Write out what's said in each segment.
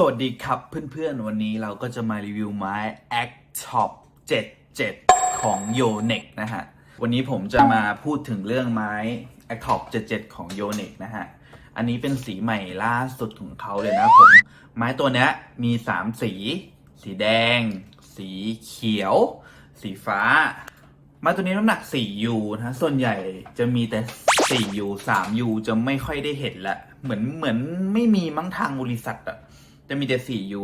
สวัสดีครับเพื่อนๆ วันนี้เราก็จะมารีวิวไม้ Act Top 77 ของ Yonex นะฮะ วันนี้ผมจะมาพูดถึงเรื่องไม้ Act Top 77 ของ Yonex นะฮะ อันนี้เป็นสีใหม่ล่าสุดของเขาเลยนะผม ไม้ตัวนี้มี 3 สี สีแดง สีเขียว สีฟ้า ไม้ตัวนี้น้ำหนัก 4U นะส่วนใหญ่จะมีแต่ 4U 3U จะไม่ค่อยได้เห็นละ เหมือนเหมือนไม่มีมั้งทางบริษัทอะ จะมีแต่ 4U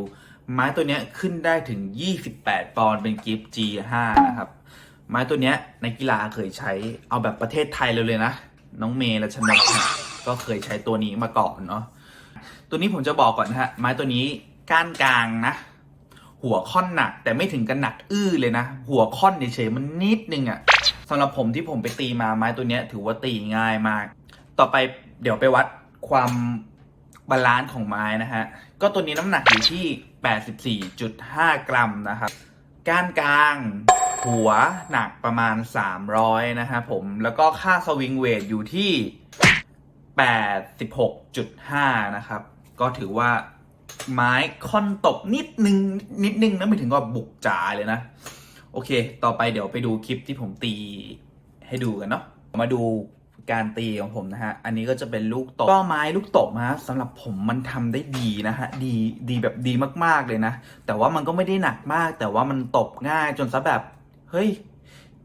ไม้ตัวเนี้ยขึ้นได้ถึง 28 ปอนด์เป็นกิฟต์ G5 นะครับ ไม้ตัวเนี้ยในกีฬาเคยใช้เอาแบบประเทศไทยเลยเลยนะ น้องเมย์และชนกเนี่ยก็เคยใช้ตัวนี้มาก่อนเนาะตัวนี้ผมจะบอกก่อนนะฮะไม้ตัวนี้ก้านกลางนะ หัวค่อนหนักแต่ไม่ถึงกันหนักอื้อเลยนะ หัวค่อนเฉยๆมันนิดนึงอะ่ะสำหรับผมที่ผมไปตีมาไม้ตัวเนี้ยถือว่าตีง่ายมาก ต่อไปเดี๋ยวไปวัดความ บาลานซ์ของไม้นะฮะ ก็ตัวนี้น้ำหนักอยู่ที่ 84.5 กรัมนะครับ ก้านกลาง หัวหนักประมาณ 300 นะครับผม แล้วก็ค่าสวิงเวทอยู่ที่ 86.5 นะครับ ก็ถือว่าไม้ค่อนตบนิดนึง นิดนึงนะไม่ถึงกับบุกจ๋าเลยนะ โอเค ต่อไปเดี๋ยวไปดูคลิปที่ผมตีให้ดูกันเนาะ มาดู การตีของผมนะฮะ อันนี้ก็จะเป็นลูกตบก็ไม้ลูกตบฮะสำหรับผมมันทำได้ดีนะฮะ ดีดีแบบดีมากๆเลยนะ แต่ว่ามันก็ไม่ได้หนักมาก แต่ว่ามันตบง่ายจนซะแบบ เฮ้ย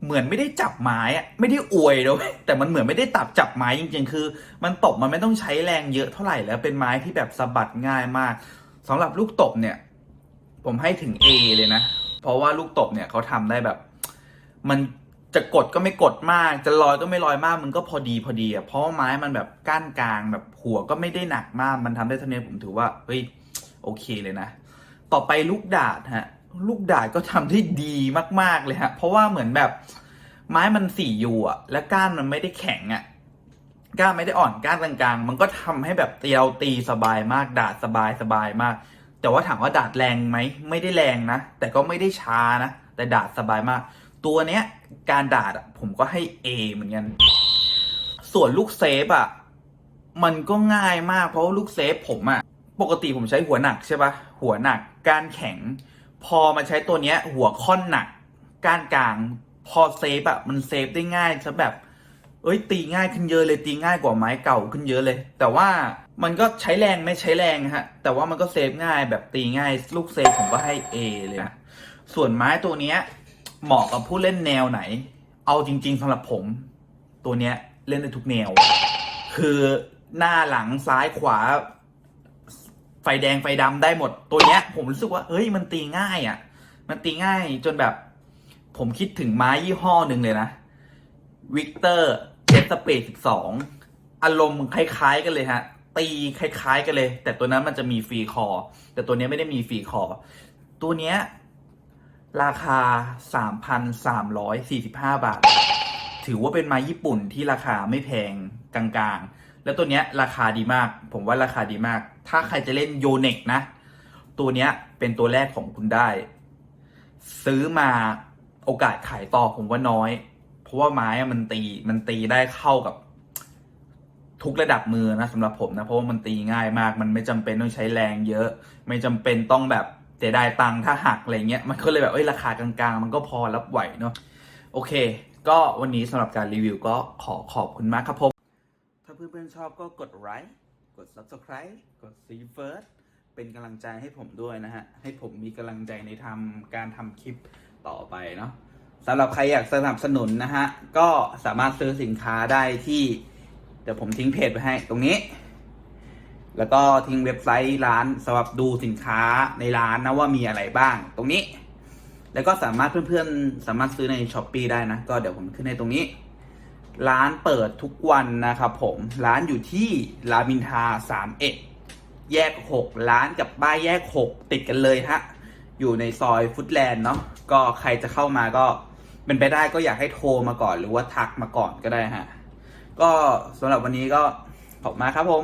เหมือนไม่ได้จับไม้อะไม่ได้อวยเลยแต่มันเหมือนไม่ได้ตับจับไม้จริง ๆ คือ มันตบมันไม่ต้องใช้แรงเยอะเท่าไหร่แล้วเป็นไม้ที่แบบสะบัดง่ายมากสำหรับลูกตบเนี่ย ผมให้ถึง A เลยนะ เพราะว่าลูกตบเนี่ยเขาทำได้แบบ มัน จะกดก็ไม่กดมาก จะลอยก็ไม่ลอยมากมันก็พอดีพอดีอะเพราะไม้มันแบบก้านกลางแบบหัวก็ไม่ได้หนักมาก มันทำได้เท่านี้ผมถือว่าเฮ้ยโอเคเลยนะ ต่อไปลูกดาดฮะลูกดาดก็ทำได้ดีมากๆเลยฮะเพราะว่าเหมือนแบบไม้มันสี่ยูอะและก้านมันไม่ได้แข็งอะก้านไม่ได้อ่อนก้านกลางๆ มันก็ทำให้แบบเตียวตีสบายมาก ดาดสบายสบายมาก แต่ว่าถามว่าดาดแรงไหมไม่ได้แรงนะแต่ก็ไม่ได้ช้านะแต่ดาดสบายมาก ตัวเนี้ยการดาดอะผมก็ให้ A เหมือนกัน ส่วนลูกเซฟอะ มันก็ง่ายมากเพราะลูกเซฟผมอะ ปกติผมใช้หัวหนักใช่ปะหัวหนักกานแข็ง พอมาใช้ตัวเนี้ย หัวค่อนหนักก้านกลาง พอเซฟอะมันเซฟได้ง่ายซะแบบ เอ้ยตีง่ายขึ้นเยอะเลยตีง่ายกว่าไม้เก่าขึ้นเยอะเลย แต่ว่ามันก็ใช้แรงไม่ใช้แรงฮะ แต่ว่ามันก็เซฟง่ายแบบตีง่าย ลูกเซฟผมก็ให้ A เลยนะส่วนไม้ตัวเนี้ย เหมาะกับผู้เล่นแนวไหน เอาจริง ๆสำหรับผม ตัวเนี้ยเล่นได้ทุกแนว คือหน้าหลังซ้ายขวา ไฟแดงไฟดำได้หมด ตัวเนี้ย ผมรู้สึกว่าเฮ้ยมันตีง่ายอะ่ะ มันตีง่ายจนแบบ ผมคิดถึงไม้ยี่ห้อหนึ่งเลยนะวิกเตอร์เจสเปดสิบสองอารมณ์คล้าย ๆ กันเลยฮะ ตีคล้าย ๆ กันเลย แต่ตัวนั้นมันจะมีฟรีคอ แต่ตัวเนี้ยไม่ได้มีฟรีคอ ตัวเนี้ย ราคา 3,345 บาท ถือว่าเป็นไม้ญี่ปุ่นที่ราคาไม่แพงกลางๆ แล้วตัวเนี้ยราคาดีมาก ผมว่าราคาดีมาก ถ้าใครจะเล่นโยเน็กนะ ตัวเนี้ยเป็นตัวแรกของคุณได้ ซื้อมาโอกาสขายต่อผมว่าน้อย เพราะว่าไม้มันตีมันตีได้เข้ากับทุกระดับมือนะสำหรับผมนะ เพราะว่ามันตีง่ายมาก มันไม่จำเป็นต้องใช้แรงเยอะ ไม่จำเป็นต้องแบบ เสียดายตังค์ถ้าหักอะไรเงี้ยมันก็เลยแบบเอ้ยราคากลางๆ มันก็พอรับไหวเนาะโอเค ก็วันนี้สำหรับการรีวิวก็ขอขอบคุณมากครับผมถ้าเพื่อนๆชอบก็กดไลค์กด subscribe กด see first เป็นกำลังใจให้ผมด้วยนะฮะ ให้ผมมีกำลังใจในทำการทำคลิปต่อไปเนาะสำหรับใครอยากสนับสนุนนะฮะ ก็สามารถซื้อสินค้าได้ที่ เดี๋ยวผมทิ้งเพจไว้ให้ตรงนี้ แล้วก็ทิ้งเว็บไซต์ร้านสำหรับดูสินค้าในร้านนะว่ามีอะไรบ้าง ตรงนี้ แล้วก็สามารถเพื่อนๆ สามารถซื้อในช้อปปีได้นะ ก็เดี๋ยวผมขึ้นในตรงนี้ ร้านเปิดทุกวันนะครับผม ร้านอยู่ที่รามินทาสามเอ็ดแยกหกร้านกับบ้านแยกหกติดกันเลยฮะ อยู่ในซอยฟุตแลนด์เนาะ ก็ใครจะเข้ามาก็เป็นไปได้ก็อยากให้โทรมาก่อนหรือว่าทักมาก่อนก็ได้ฮะ ก็สำหรับวันนี้ก็ขอบมาครับผม